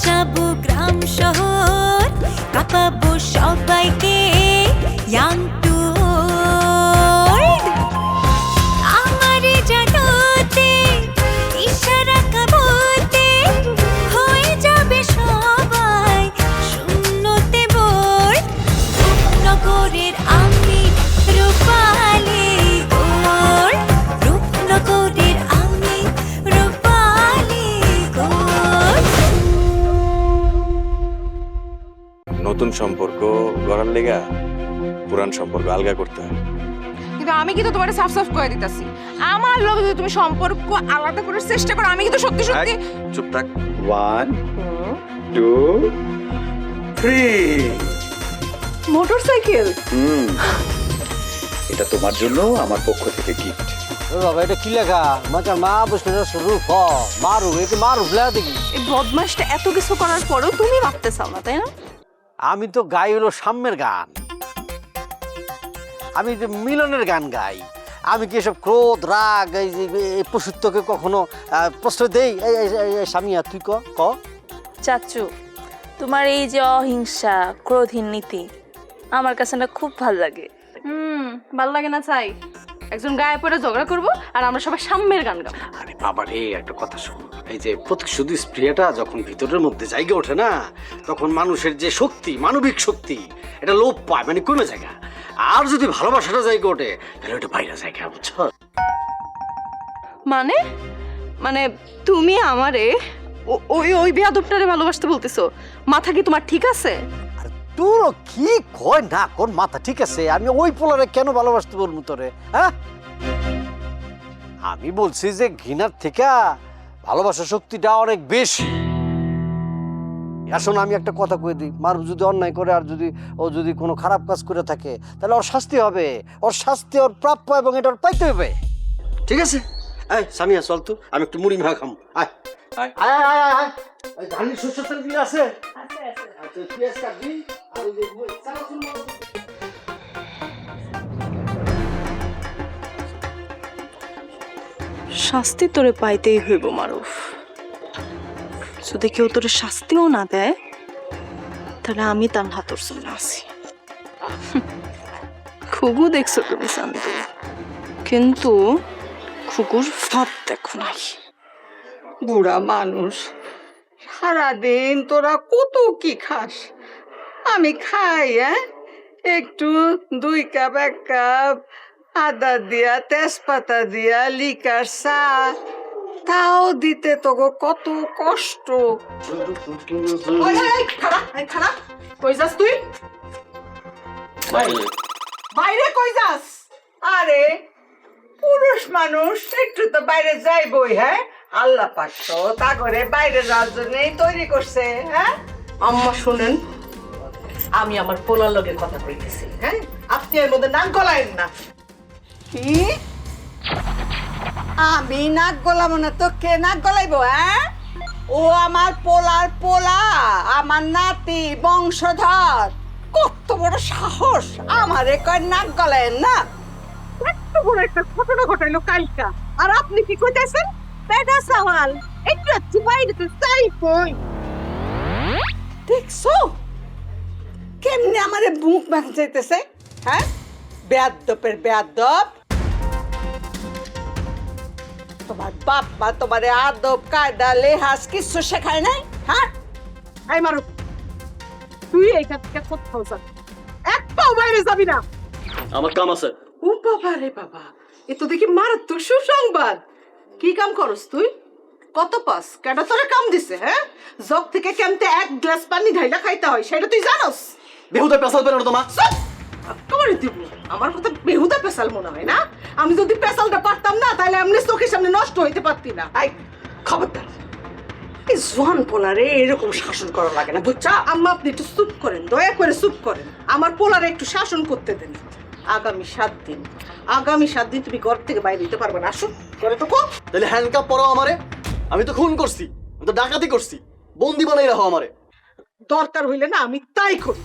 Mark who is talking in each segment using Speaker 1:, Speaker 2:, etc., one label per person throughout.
Speaker 1: নাচাবো গ্রাম শহর কাঁপাবো সবাইকে
Speaker 2: লেগা পুরান সম্পর্ক আলগা করতে হয়।
Speaker 3: কিন্তু আমি কিন্তু তোমার সাফ সাফ করে দিতেছি। আমার লগে যদি তুমি সম্পর্ক আলাদা করার চেষ্টা করো আমি কিন্তু সত্যি সত্যি
Speaker 2: চুপ থাক।
Speaker 4: One two three
Speaker 3: motorcycle?
Speaker 4: হুম। এটা তোমার জন্য আমার পক্ষ থেকে গিফট
Speaker 5: ও বাবা এটা কি লেখা? মাঝে মা বসবে রূপ হ। মারু এটা মারু লেখা দেখি।
Speaker 3: এই বদমাসটা এত কিছু করার পরেও তুমি ভাবতে চাও না তাই না?
Speaker 5: আমি তো গাই হলো সাম্যের গান। আমি যে মিলনের গান গাই। আমি কি এসব ক্রোধ রাগ এই যে এই পশুত্বকে কখনো আহ, প্রশ্রয় দেই? স্বামীয়া তুই ক? ক?
Speaker 6: চাচু তোমার এই যে অহিংসা ক্রোধহীন নীতি আমার কাছে না খুব ভালো লাগে।
Speaker 3: হুম ভালো লাগে না চাই একজন গায়ে পড়ে ঝগড়া করব আর আমরা সবাই সাম্যের গান গাবো।
Speaker 5: আরে বাবা রে একটা কথা শোন। এই যে প্রতিশোধ স্প্রিয়াটা যখন ভিতরের মধ্যে জায়গা ওঠে না তখন মানুষের যে শক্তি মানবিক শক্তি এটা লোপ পায় মানে কমে জায়গা আর যদি ভালোবাসাটা জায়গা ওঠে তাহলে ওটা বাইরে জায়গা বুঝছ?
Speaker 3: মানে? মানে তুমি আমারে ওই ওই বেয়াদবটারে ভালোবাসতে বলতেছো? মাথা কি তোমার ঠিক আছে?
Speaker 5: আর তোরও কি কয় না কোন মাথা ঠিক আছে? আমি ওই পোলারে কেন ভালোবাসতে বলব তোরে হ্যাঁ? আমি বলছি যে ঘৃণার থেকে ভালোবাসার শক্তিটা অনেক বেশি। আসলে আমি একটা কথা কয়ে দিই। মার যদি অন্যায় করে আর যদি ও যদি কোনো খারাপ কাজ করে থাকে তাহলে ওর শাস্তি হবে। ওর শাস্তি ওর প্রাপ্য এবং এটা ওর পাইতে হবে ঠিক আছে? এই সামিয়া চল তো। আমি একটু মুড়ি মাখা খাম। আয়।
Speaker 2: আয়।
Speaker 5: আয় আয় আয় আয়। ধানের শস্য তেল দিয়ে আছে আচ্ছা পেঁয়াজ কাটবি আর
Speaker 3: শাস্তি তোরে পাইতেই হইব, মারুফ। যদি কেউ তোরে শাস্তিও না দেয়, তাহলে আমি তার হাতর জন্য আছি। খুবু দেখছ তুমি শান্ত কিন্তু খুকুর ভাব দেখো নাই।
Speaker 7: বুড়া মানুষ, সারাদিন তোরা কত কি খাস? আমি খাই একটু দুই কাপ, এক কাপ আদা দিয়া তেজপাতা দিয়া লিকার চা তাও দিতে তোকে কত কষ্ট। কই যাস তুই? বাইরে। কই যাস? আরে পুরুষ মানুষ একটু তো বাইরে যাইবই হ্যাঁ? আল্লাহ পাক তো তা করে বাইরে যাওয়ার জন্যই তৈরি করছে হ্যাঁ? আম্মা শুনেন আমি আমার পোলার লগে কথা কইতেছি হ্যাঁ? আপনি এর মধ্যে নাম গলাইন না। কি? আমি নাক গলাবো না তো কে নাক গলাইবো হ্যাঁ? ও আমার পোলার পোলা আমার নাতি বংশধর। কত বড় সাহস আমারে কয় নাক গলায়েন না। এত বড় একটা ঘটনা ঘটাইলো কালকা। আর আপনি কি কইতেছেন? পেটা সাওয়াল একটু একটু বাইরে তো তাই কই। দেখছ? কেমনে আমারে বুক ভাঙ যাইতেছে হ্যাঁ? বেয়াদ্দপের বেয়াদ্দপ তোমার বাপ মা তোমারে আদব কায়দা লেহাজ কিছু শেখায় নাই? হ্যাঁ? এই মারু তুই এইটা থেকে কোথাও যাবি? এক পাও বাইরে যাবি না।
Speaker 8: আমার কাম আছে।
Speaker 7: ও বাবা রে বাবা এ তো দেখি মারাত্মক সুসংবাদ। কি কাম করস তুই? কত পাস? কেডা তোরে কাম দিছে হ্যাঁ? জগ থেকে কেমতে এক গ্লাস পানি ঢাইলা খাইতে হয় সেটা তুই জানোস?
Speaker 8: বেহুদা পেশাল তোমার
Speaker 7: চুপ! একেবারে দিব। আমার কথা বেহুদা পেশাল মনে হয় না? আমি যদি পেশালটা পারতাম না তাহলে এমনি চোখের সামনে নষ্ট হইতে পারতি না। আই খবরদার। এই জোয়ান পোলারে এরকম শাসন করা লাগে না। বুঝছা? আম্মা আপনি একটু চুপ করেন দয়া করে চুপ করেন। আমার পোলারে একটু শাসন করতে দেন। আগামী সাত দিন আগামী সাত দিন তুমি ঘর থেকে বাইরে দিতে পারবে না। আসুন করে তো কো
Speaker 8: তাহলে হ্যান্ডকাপ পরো আমারে। আমি তো খুন করছি আমি তো ডাকাতি করছি। বন্দি বানাই রাখো আমারে।
Speaker 7: দরকার হইলে না আমি তাই করি।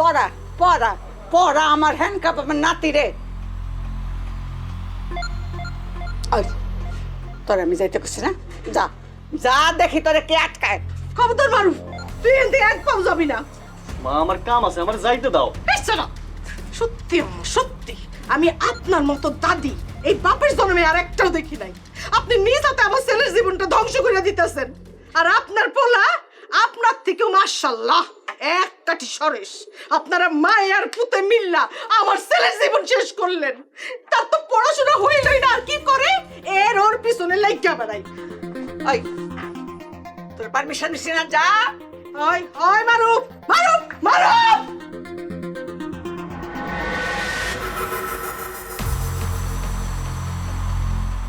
Speaker 7: পড়া পড়া পড়া আমার হ্যান্ডকাপ আমার নাতি রে।
Speaker 9: তোর আমি যাইতে করছি না? যা যা দেখি তোরে কে আটকায়। খবরদার মারু তুই এন এক পাও যাবি না।
Speaker 10: মা আমার কাম আছে আমার যাইতে দাও।
Speaker 9: এসছে না সত্যি আম্মা, সত্যি আমি আপনার মতো দাদি এই বাপের জন্মে আর একটাও দেখি নাই। আপনি নিজ হাতে আমার ছেলের জীবনটা ধ্বংস করে দিতেছেন। আর আপনার পোলা আপনার থেকেও মার্শাল্লাহ এক কাঠি সরেস আপনারা মায়ে আর পুতে মিল্লা আমার ছেলের জীবন শেষ করলেন। তার তো পড়াশোনা হইলই না, আর কি করে? এর ওর পিছনে লাইগা বেড়াই। ওই তোর পারমিশন নিছি না যা। ওই ওই মারুফ মারুফ মারুফ!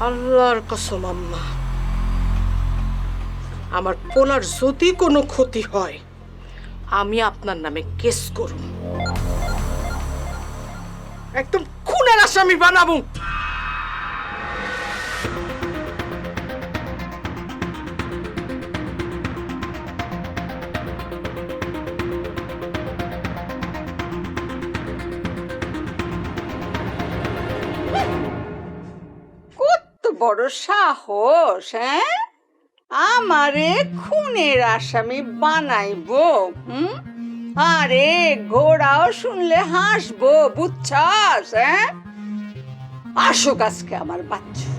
Speaker 9: আল্লাহর কসম আম্মা, আমার পোলার যদি কোনো ক্ষতি হয় আমি আপনার নামে কেস করব। একদম খুনের আসামি বানাবো। বড় সাহস হ্যাঁ? আমারে খুনের আসামি বানাইবো হুম? আরে ঘোড়াও শুনলে হাসবো বুঝছাস হ্যাঁ? আসুক আজকে আমার বাচ্চা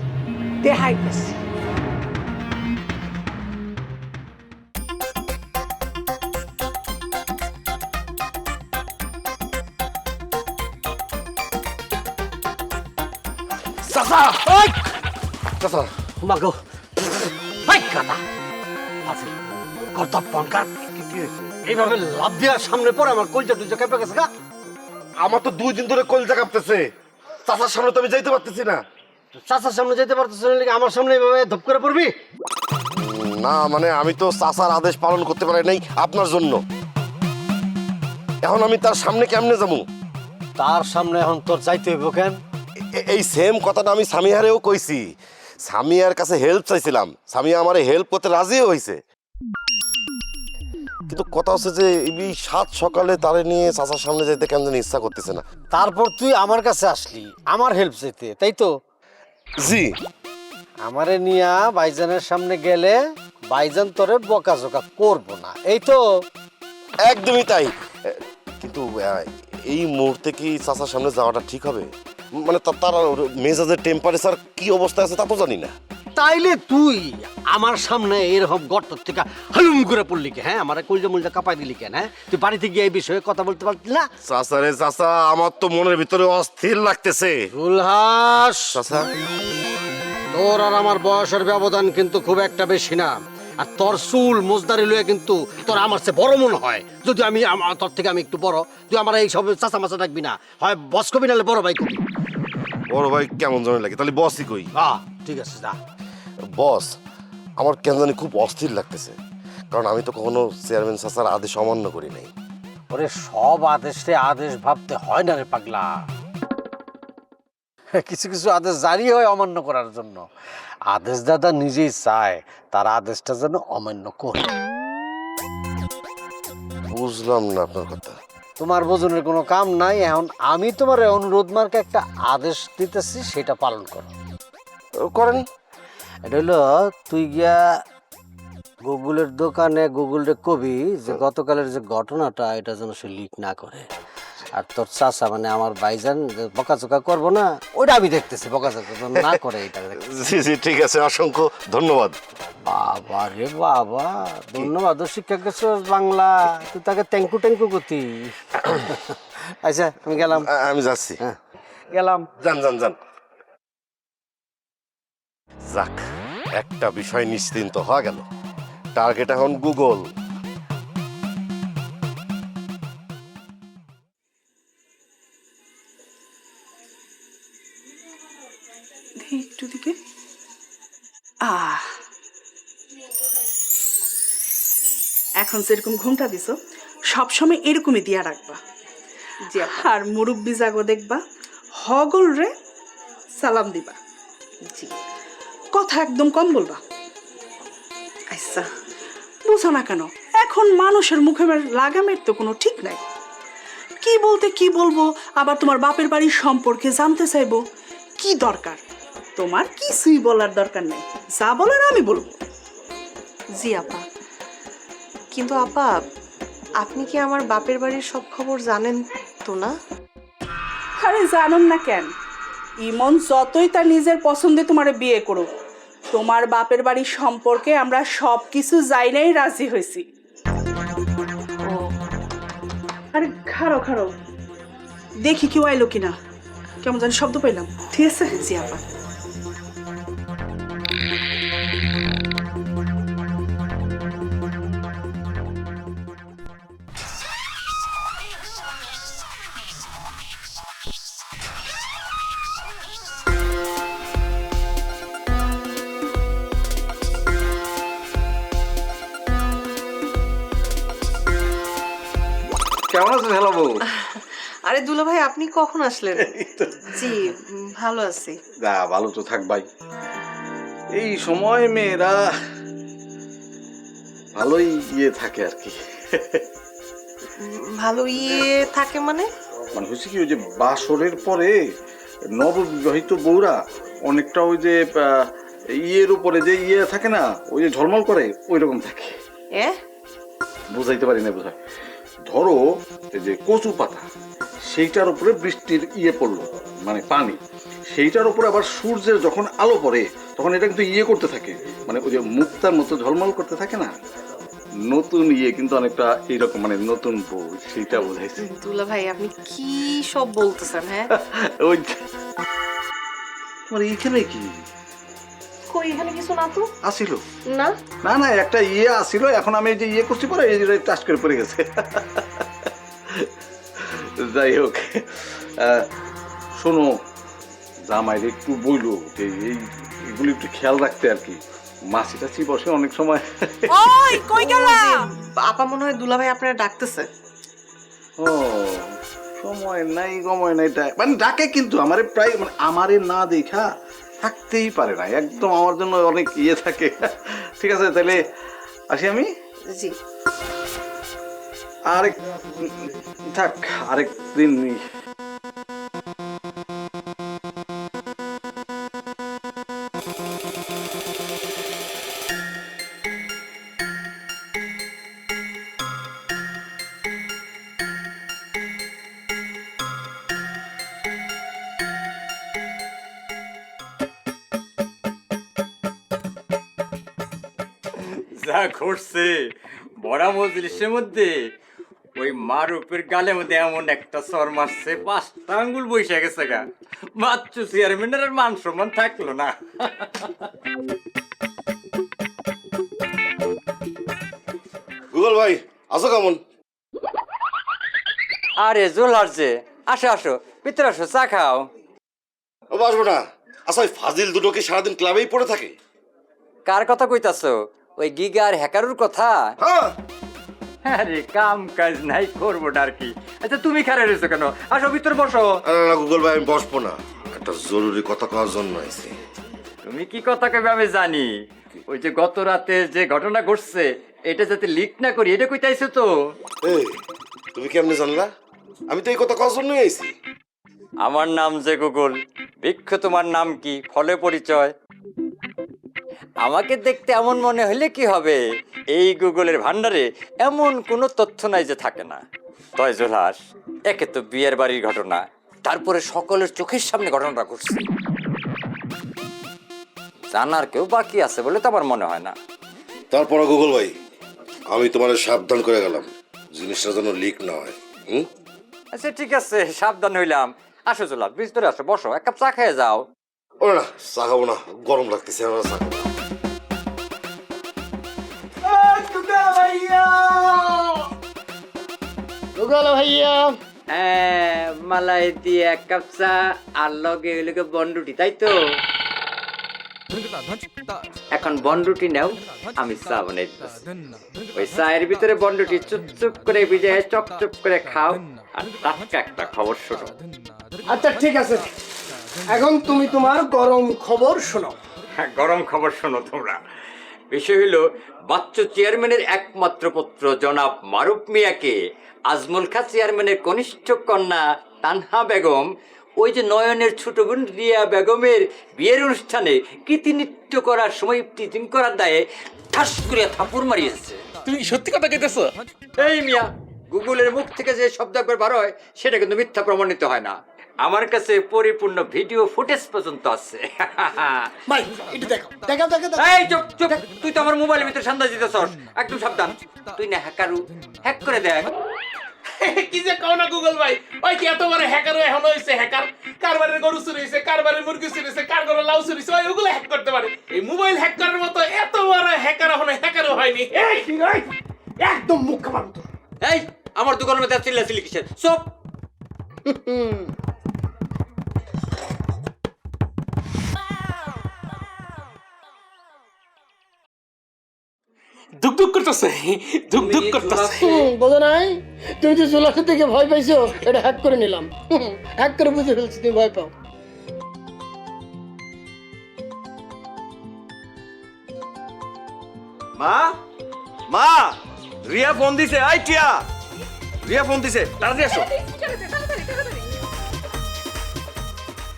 Speaker 9: দেখাইতেছি
Speaker 5: চাচা!
Speaker 4: চাচা!
Speaker 5: মাগো কত পঙ্কার এইভাবে লাভ দেওয়ার সামনে পড়ে আমার কলজা কেঁপে গেছে গা।
Speaker 11: আমার তো দুই দিন ধরে কলজা কাঁপতেছে। চাচার সামনে তো আমি যাইতে পারতেছি না।
Speaker 5: চাচার সামনে যেতে পারতেছ না আমার সামনে এইভাবে ধপ করে পড়বি?
Speaker 11: না মানে আমি তো চাচার আদেশ পালন করতে পারি নাই আপনার জন্য। এখন আমি তার সামনে কেমনে যাব?
Speaker 5: তার সামনে এখন তোর যাইতে হইব কেন?
Speaker 11: এই সেম কথাটা আমি সামিয়ারেও কইছি। সামিয়ার কাছে হেল্প চাইছিলাম। সামিয়া আমার হেল্প করতে রাজিও হয়েছে কিন্তু কথা হচ্ছে যে এই সাত সকালে তারে নিয়ে চাচার সামনে যাইতে কেন জানি ইচ্ছা করতেছে না।
Speaker 5: তারপর তুই আমার কাছে আসলি আমার হেল্প চাইতে তাই তো?
Speaker 11: জি।
Speaker 5: আমারে নিয়া বাইজানের সামনে গেলে বাইজান তোরে বকাঝকা করব না এই তো?
Speaker 11: একদমই তাই। কিন্তু এই মুহূর্তে কি চাচার সামনে যাওয়াটা ঠিক হবে? মানে তার মেজাজের টেম্পারেচার কি অবস্থায় আছে তা তো জানি না।
Speaker 5: তাইলে তুই আমার সামনে এরকম গর্ত থেকে হালুম করে পড়লি কে হ্যাঁ? আমার কলজা মুলজা কাপাই দিলি কেন হ্যাঁ? তুই বাড়িতে গিয়ে এই বিষয়ে কথা বলতে পারতি না?
Speaker 11: চাচা রে চাচা আমার তো মনের ভিতরে অস্থির লাগতেছে।
Speaker 5: উল্লাস
Speaker 11: চাচা।
Speaker 5: তোর আর আমার বয়সের ব্যবধান কিন্তু খুব একটা বেশি না। আর তোর চুল মোজদারি লয়ে কিন্তু তোর আমার চেয়ে বড় মনে হয়। যদি আমি আমার তোর থেকে আমি একটু বড় তুই আমার এই সব চাচা মাচা ডাকবি না। হয় বস কবি নাহলে বড় ভাই কবি।
Speaker 11: বড় ভাই কেমন জানি লাগে তাহলে বসই কই?
Speaker 5: আহ ঠিক আছে যা।
Speaker 11: বস আমার কেন জানি খুব অস্থির লাগতেছে কারণ আমি তো কখনো চেয়ারম্যান চাচার আদেশ অমান্য করি নাই।
Speaker 5: ওরে সব আদেশে আদেশ ভাবতে হয় না রে পাগলা। কিছু কিছু আদেশ জারি হয় অমান্য করার জন্য। আদেশ দাদা নিজেই চায় তার আদেশটা যেন অমান্য করে।
Speaker 11: বুঝলাম না আপনার কথা।
Speaker 5: তোমার বোঝনের কোনো কাম নাই এখন আমি তোমার অনুরোধ মার্কে একটা আদেশ দিতেছি সেটা পালন করো।
Speaker 11: করেন।
Speaker 5: এটা হলো তুই গিয়া গুগলের দোকানে গুগলে কবি যে গতকালের যে ঘটনাটা এটা যেন সে লিক না করে। আর তোর চাচা মানে আমার ভাইজান যে বকাচোকা করব না ওইটা আমি দেখতেছি বকাচোকা না করে এটা।
Speaker 11: জি জি ঠিক আছে অসংখ্য ধন্যবাদ।
Speaker 5: বাবা রে বাবা ধন্যবাদ ও শিক্ষা গেছো বাংলা তুই তাকে ট্যাঙ্কু ট্যাঙ্কু করতি। আচ্ছা আমি গেলাম।
Speaker 11: আমি যাচ্ছি।
Speaker 5: হ্যাঁ গেলাম।
Speaker 11: যান যান যান। যাক একটা বিষয় নিশ্চিন্ত হওয়া গেল। টার্গেট এখন গুগল
Speaker 7: এখন যেরকম ঘুমটা দিছো সবসময় এরকমই দিয়া রাখবা। আর মুরব্বি জাগো দেখবা হগল রে সালাম দিবা। জি। কথা একদম কম বলবা। আচ্ছা বুঝো না কেন এখন মানুষের মুখে লাগামের তো কোনো ঠিক নাই। কি বলতে কি বলব আবার তোমার বাপের বাড়ির সম্পর্কে জানতে চাইব কি দরকার? তোমার কিছুই বলার দরকার নেই যা বলার আমি বলব।
Speaker 12: জি আপা। কিন্তু আপা আপনি কি আমার বাপের বাড়ির সব খবর জানেন তো না?
Speaker 7: আরে জানুন না কেন। ইমন যতই তার নিজের পছন্দে তোমার বিয়ে করুক তোমার বাপের বাড়ির সম্পর্কে আমরা সব কিছু জাইনাই রাজি হয়েছি। আরে খারো খারো দেখি কেউ আইলো কিনা। কেমন জানি শব্দ পাইলাম। ঠিক আছে
Speaker 12: জি আপা। আরে দুলা ভাই আপনি কখন আসলেন? জি ভালো আছি।
Speaker 4: না ভালো তো থাকবাই এই সময় মেয়েরা ভালোই ইয়ে থাকে আর কি।
Speaker 12: ভালো ইয়ে থাকে মানে?
Speaker 4: মানে হচ্ছে কি ওই যে বাসরের পরে নববিবাহিত বউরা অনেকটা ওই যে ইয়ের উপরে যে ইয়ে থাকে না ওই যে ঝলমল করে ওই রকম থাকে।
Speaker 12: এ?
Speaker 4: বুঝাইতে পারি না বোঝায় ধরো এই যে কচু পাতা সেইটার উপরে বৃষ্টির ইয়ে পড়ল মানে পানি। সেইটার উপরে আবার সূর্যের যখন আলো পড়ে তখন এটা কিন্তু ইয়ে করতে থাকে। মানে ওই যে মুক্তার মতো ঝলমল করতে থাকে না? নতুন ইয়ে কিন্তু অনেকটা এইরকম মানে নতুন বউ সেইটা বোঝাইছে।
Speaker 12: দুলা ভাই আপনি কি সব বলতেছেন হ্যাঁ?
Speaker 4: ওই তোমার এইখানে কি?
Speaker 12: কই এখানে কিছু না তো?
Speaker 4: আসিল।
Speaker 12: না?
Speaker 4: না না একটা ইয়ে আসিল এখন আমি যে ইয়ে করছি পরে এই টাচ করে পড়ে গেছে। যাই হোক শোনো জামাইরে একটু বইলো যে এই এগুলো একটু খেয়াল রাখতে আর কি। মাছি টাছি বসে অনেক সময়
Speaker 7: ওই কই গেলা?
Speaker 12: আপা মনে হয় দুলা ভাই আপনারা ডাকতেছে।
Speaker 4: ও সময় নাই সময় নাই মানে ডাকে কিন্তু আমারে প্রায় মানে আমারে না দেখা থাকতেই পারে না। একদম আমার জন্য অনেক ইয়ে থাকে। ঠিক আছে তাহলে আসি আমি?
Speaker 12: জি।
Speaker 4: আরেক থাক আরেক দিন
Speaker 13: যা ঘটছে বড়া মজলিসের মধ্যে। ওই মারুপের গালের মধ্যে এমন একটা সর মারছে পাঁচটা আঙ্গুল বসে গেছে গা। মাত্র চেয়ারম্যানের মান সম্মান থাকল না।
Speaker 11: গুগল ভাই আসো কেমন?
Speaker 13: আরে জোল হারছে আসো আসো ভিতরে আসো চা খাও।
Speaker 11: ও আসব না। আচ্ছা ওই ফাজিল দুটো কি সারাদিন ক্লাবেই পড়ে থাকে?
Speaker 13: কার কথা কইতাছো? ওই গিগার হ্যাকারুর কথা?
Speaker 11: হ্যাঁ।
Speaker 13: আরে কাম কাজ নাই করব আর কি। আচ্ছা তুমি খারে রয়েছো কেন? আসো ভিতরে বসো।
Speaker 11: না গুগল ভাই আমি বসবো না। একটা জরুরি কথা কওয়ার জন্য আইছি।
Speaker 13: তুমি কি কথা কবে আমি জানি। ওই যে গত রাতে যে ঘটনা ঘটছে এটা যাতে লিক না করি এটা কইতাইছো তো?
Speaker 11: এই তুমি কেমনে জানলা? আমি তো এই কথা কওয়ার জন্যই আইছি।
Speaker 13: আমার নাম যে গুগল বৃক্ষ তোমার নাম কি ফলে পরিচয়। আমাকে দেখতে এমন মনে হলে কি হবে? এই গুগলের ভান্ডারে এমন কোনো তথ্য নাই যে থাকে না। তয় জোলাস একে তো বিয়ের বাড়ির ঘটনা তারপরে সকলের চোখের সামনে ঘটনাটা ঘটছে। জানার কেউ বাকি আছে বলে তো আমার মনে হয় না।
Speaker 11: তারপরে গুগল ভাই আমি তোমার সাবধান করে গেলাম জিনিসটা যেন লিক না হয়। হুম?
Speaker 13: আচ্ছা ঠিক আছে সাবধান হইলাম। আসো জোলা ভিতরে আসো বসো এক কাপ চা খেয়ে যাও।
Speaker 11: ও না চা খাব না গরম লাগতেছে আমার চা খাব। না।
Speaker 13: হ্যাঁ মালাই দিয়ে এক কাপ চা আর লগে বন্ডুটি তাই তো? এখন বন্ডুটি নাও আমি চা বানাই ওই চায়ের ভিতরে বন্ডুটি চুপ চুপ করে ভিজে করে খাও আর টাটকা একটা খবর শোনো।
Speaker 10: আচ্ছা ঠিক আছে। এখন তুমি তোমার গরম খবর শোনো।
Speaker 13: হ্যাঁ, গরম খবর শোনো তোমরা। বিষয় হলো বাচ্চু চেয়ারম্যানের একমাত্র পুত্র জনাব মারুফ মিয়াকে আজমল খা চেয়ারম্যানের কনিষ্ঠ কন্যা তানহা বেগম ওই যে নয়নের ছোট বোন রিয়া বেগমের বিয়ের অনুষ্ঠানে কীর্তি নৃত্য করার সময় টিচিং করার দায়ে ঠাস করে থাপুর মারিয়েছে।
Speaker 10: তুমি সত্যি কথা কইতেছ?
Speaker 13: এই মিয়া গুগলের মুখ থেকে যে শব্দ একবার বার হয় সেটা কিন্তু মিথ্যা প্রমাণিত হয় না। আমার কাছে পরিপূর্ণ ভিডিও ফুটেজ পর্যন্ত আছে।
Speaker 10: ভাই একটু দেখো দেখাও দেখো
Speaker 13: এই চুপ চুপ। তুই তো আমার মোবাইলের ভিতরে সন্দেহ দিতেছস। একদম সাবধান। তুই না হ্যাকারু। হ্যাক করে দেখ।
Speaker 10: কি যে কও না গুগল ভাই? ওই কি এত বড় হ্যাকার এখন হইছে? হ্যাকার কারবারের গরু চুরি হয়েছে কারবারের মুরগি চুরি হয়েছে কার ঘরে লাউ চুরি হয়েছে ওইগুলো ওগুলো হ্যাক করতে পারে। এই মোবাইল হ্যাক করার মতো এত বড় হ্যাকার এখন হ্যাকারও হয়নি। একদম মুখ খাবার
Speaker 13: এই আমার দোকানের মধ্যে চিল্লা চিল্লি কিসের? সব
Speaker 10: ধুক ধুক করতেছে ধুক ধুক করতেছে।
Speaker 14: বোঝো নাই? তুমি যে জোলাসের থেকে ভয় পাইছো? এটা হ্যাক করে নিলাম। হ্যাক করে বুঝে ফেলছি তুমি ভয় পাও।
Speaker 15: মা মা রিয়া ফোন দিছে আই টিয়া। রিয়া ফোন দিছে তাড়াতাড়ি আসো।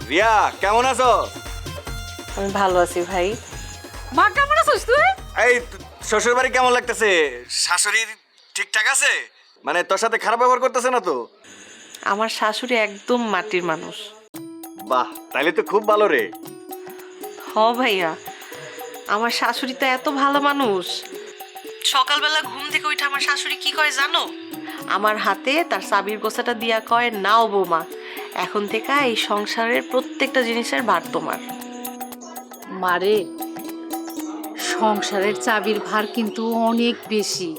Speaker 15: রিয়া কেমন আছো?
Speaker 12: আমি ভালো আছি ভাই।
Speaker 3: মা কেমন আছিস তুই?
Speaker 15: এই শ্বশুর বাড়ি কেমন লাগতেছে? শাশুড়ি ঠিকঠাক আছে? মানে তোর সাথে খারাপ ব্যবহার করতেছে না তো?
Speaker 12: আমার শাশুড়ি একদম মাটির মানুষ।
Speaker 15: বাহ তাইলে তো খুব ভালো রে।
Speaker 12: হ ভাইয়া আমার শাশুড়ি তো এত ভালো মানুষ। সকালবেলা ঘুম থেকে উঠে আমার শাশুড়ি কি কয় জানো? আমার হাতে তার সাবির গোছাটা দিয়া কয় নাও বৌমা এখন থেকে এই সংসারের প্রত্যেকটা জিনিসের ভার তোমার।
Speaker 16: মারে সংসারের চাবির ভার কিন্তু অনেক বেশি।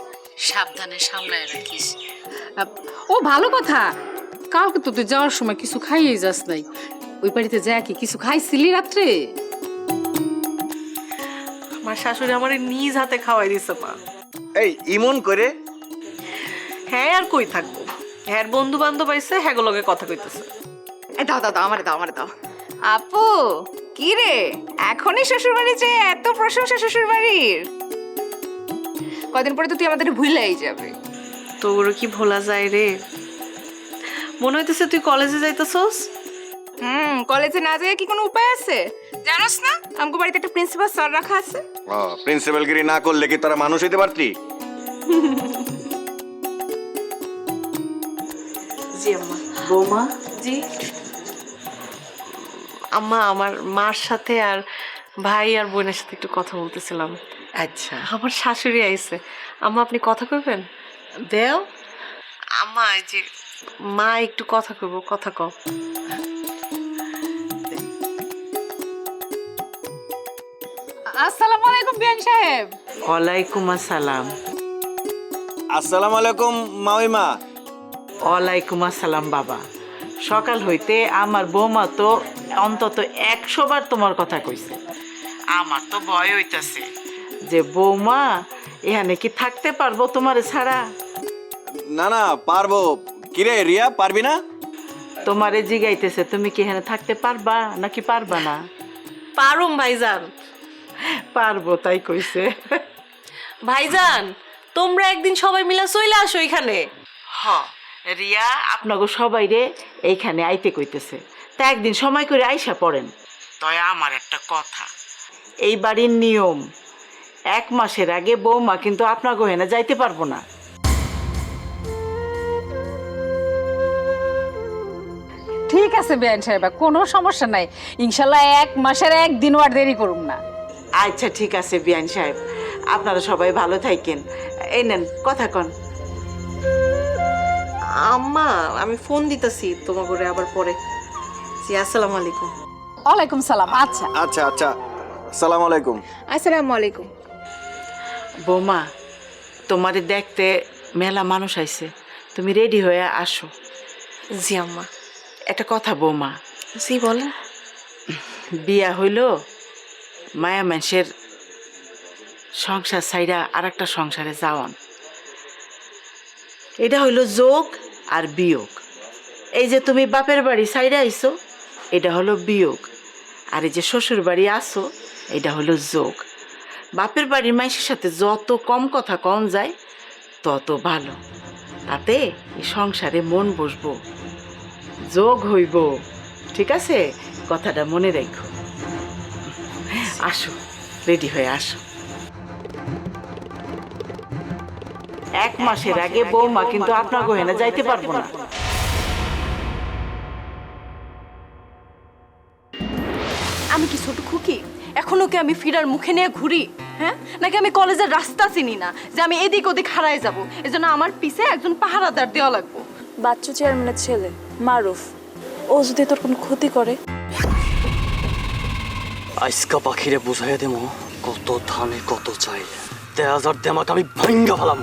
Speaker 16: সাবধানে সামলায় রাখিস। ও ভালো কথা। কালকে তো তুই যাওয়ার সময় কিছু খাইয়ে যাস নাই। ওই বাড়িতে যা কি কিছু খাইছিলি রাত্রে?
Speaker 12: আমার শাশুড়ি আমার নিজ হাতে খাওয়াই দিছে মা।
Speaker 15: এই ইমন করে
Speaker 12: হ্যাঁ আর কই থাকব? হ্যাঁ বন্ধু বান্ধব আইসে হ্যাঁ লগে কথা কইতেছে।
Speaker 3: দাও দাও দাও আমার দাও আমার দাও। আপু কি রে? এখনই শ্বশুর বাড়ি যে এত প্রশংসা শ্বশুর বাড়ির কদিন পরে তো তুই আমাদের ভুলেই যাবে।
Speaker 12: তোর কি ভোলা যায় রে? মনে হইতেছে তুই কলেজে যাইতেছস?
Speaker 3: হুম কলেজে না যেয়ে কি কোনো উপায় আছে? জানোস না আমগো বাড়িতে একটা প্রিন্সিপাল স্যার রাখা আছে।
Speaker 15: প্রিন্সিপালগিরি না করলে কি তারা মানুষ হইতে পারতি?
Speaker 12: জি আম্মা। বৌমা? জি? আম্মা আমার মার সাথে আর ভাই আর বোনের সাথে একটু কথা বলতেছিলাম।
Speaker 17: আচ্ছা।
Speaker 12: আমার শাশুড়ি আইছে। আম্মা আপনি কথা কইবেন?
Speaker 17: দেও।
Speaker 12: আম্মা এই যে মা একটু কথা কইব কথা কও।
Speaker 16: আসসালামু আলাইকুম বিয়ান সাহেব।
Speaker 17: ওয়ালাইকুম আসসালাম।
Speaker 15: আসসালামু আলাইকুম মামিমা।
Speaker 17: ওয়ালাইকুম আসসালাম বাবা। সকাল হইতে আমার বৌমা তো অন্তত একশো বার তোমার কথা কইছে। আমার তো ভয় হইতাছে যে বৌমা এখানে কি থাকতে পারব তোমার ছাড়া?
Speaker 15: না না পারব। কিরে রিয়া পারবি না?
Speaker 17: তোমারে জিগাইতেছে তুমি কি এখানে থাকতে পারবা নাকি পারবা না?
Speaker 12: পারুম ভাইজান।
Speaker 17: পারব তাই কইছে।
Speaker 12: ভাইজান তোমরা একদিন সবাই মিলে চলে আসো এখানে।
Speaker 17: হ রিয়া আপনাকে সবাই রে এইখানে আইতে কইতেছে। তা একদিন সময় করে আইসা পড়েন। তয় আমার একটা কথা। এই বাড়ির নিয়ম এক মাসের আগে বৌমা কিন্তু আপনাকে হেনে যাইতে পারব না।
Speaker 16: ঠিক আছে বিয়ান সাহেব কোনো সমস্যা নাই। ইনশাল্লাহ এক মাসের একদিনও আর দেরি করুম না।
Speaker 17: আচ্ছা ঠিক আছে বিয়ান সাহেব। আপনারা সবাই ভালো থাকেন। এই নেন কথা কন।
Speaker 12: আম্মা আমি ফোন দিতেছি তোমার করে আবার পরে। জি আসসালামু আলাইকুম।
Speaker 16: ওয়ালাইকুম সালাম আচ্ছা।
Speaker 15: আচ্ছা আচ্ছা আসসালামু আলাইকুম।
Speaker 3: আসসালামু আলাইকুম।
Speaker 17: বৌমা তোমারে দেখতে মেলা মানুষ আইছে। তুমি রেডি হয়ে আসো।
Speaker 12: জি আম্মা।
Speaker 17: একটা কথা বৌমা।
Speaker 12: জি বলেন।
Speaker 17: বিয়া হইল মায়া মানুষের সংসার সাইডা আর একটা সংসারে যাওয়ান। এটা হইল যোগ আর বিয়োগ। এই যে তুমি বাপের বাড়ি সাইডে আইছো এটা হলো বিয়োগ। আর এই যে শ্বশুর বাড়ি আসো এটা হলো যোগ। বাপের বাড়ির মানুষের সাথে যত কম কথা কম যায়, তত ভালো। তাতে এই সংসারে মন বসবো, যোগ হইব। ঠিক আছে? কথাটা মনে রেখো। আসো, রেডি হয়ে আসো। এক মাসের আগে বৌমা কিন্তু আপনার গহেনা যাইতে পারব না।
Speaker 3: আমি কি ছোট খুকি? এখনও কি আমি ফিরার মুখে নিয়ে ঘুরি? হ্যাঁ? নাকি আমি কলেজের রাস্তা চিনি না যে আমি এদিক ওদিক হারায় যাব? এজন্য আমার পিছে একজন পাহারাদার দেওয়া লাগবো।
Speaker 6: বাচ্চু চেয়ারম্যানের ছেলে মারুফ। ও যদি তোর কোনো ক্ষতি করে?
Speaker 18: আইসকা পাখিরে বুঝাইয়া দেমো কত ধানে কত চাই তেজ আর দেমাক আমি ভাঙ্গা ফেলাম।